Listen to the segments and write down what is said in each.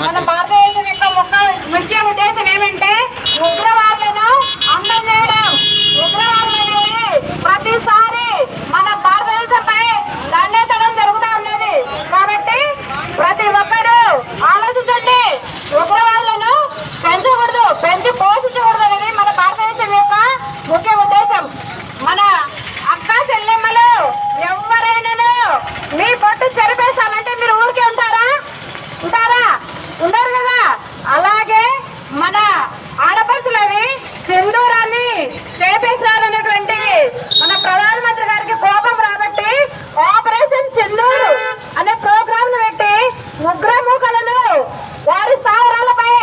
మన భారతదేశం ఉన్నారు కదా? అలాగే మన ఆడపడుచులవి సింధూరాన్ని చేపేసినారనేటువంటి మన ప్రధానమంత్రి గారికి కోపం రాబట్టి ఆపరేషన్ సింధూరు అనే ప్రోగ్రామ్ పెట్టి ఉగ్రమూకలను వారి స్థావరాలపై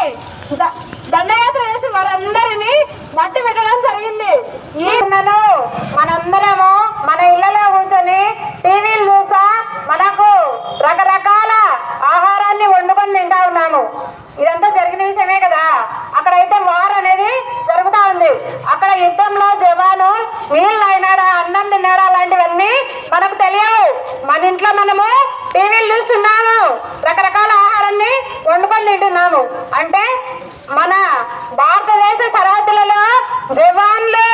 ద- దండయాత్ర చేసి వారందరినీ మట్టి పెట్టడం యుద్ధంలో జవాను నీళ్ళు అయినాడా అన్నం తిన్నాడా అలాంటివన్నీ మనకు తెలియవు. మన ఇంట్లో మనము టీవీలు చూస్తున్నాము. రకరకాల ఆహారాన్ని వండుకొని తింటున్నాము. అంటే మన భారతదేశ సరిహద్దులలో జవాన్లు